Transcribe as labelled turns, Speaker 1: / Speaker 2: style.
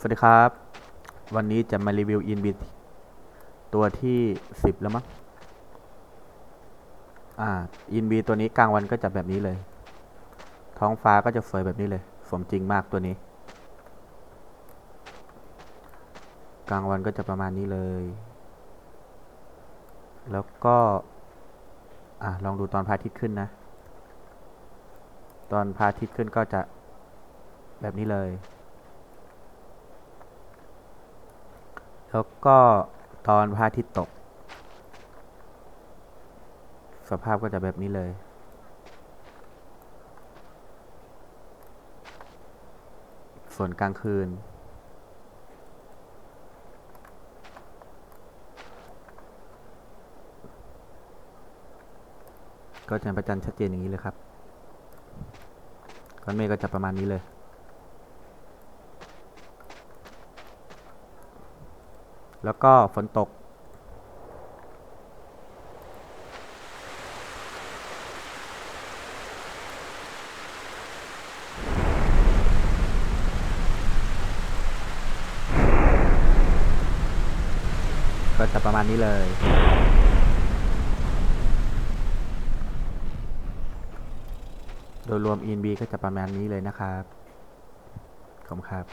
Speaker 1: สวัสดีครับ วันนี้จะมารีวิว Inbit ตัวที่ 10 แล้วมั้งอ่า Inbit ตัวนี้กลางวันก็จะแบบนี้เลย ท้องฟ้าก็จะสวยแบบนี้เลย สมจริงมากตัวนี้ กลางวันก็จะประมาณนี้เลย แล้วก็อ่าลองดูตอนพระอาทิตย์ขึ้นนะ ตอนพระอาทิตย์ขึ้นก็จะแบบนี้เลย แล้วก็ตอนพระอาทิตย์ตก สภาพก็จะแบบนี้เลย ส่วนกลางคืน ก็จะประจันชัดเจนอย่างนี้เลยครับก้อนเมฆก็จะประมาณนี้เลย แล้วก็ฝนตก ก็จะประมาณนี้เลยโดยรวม ENB ก็จะประมาณนี้เลยนะครับ ขอบคุณครับ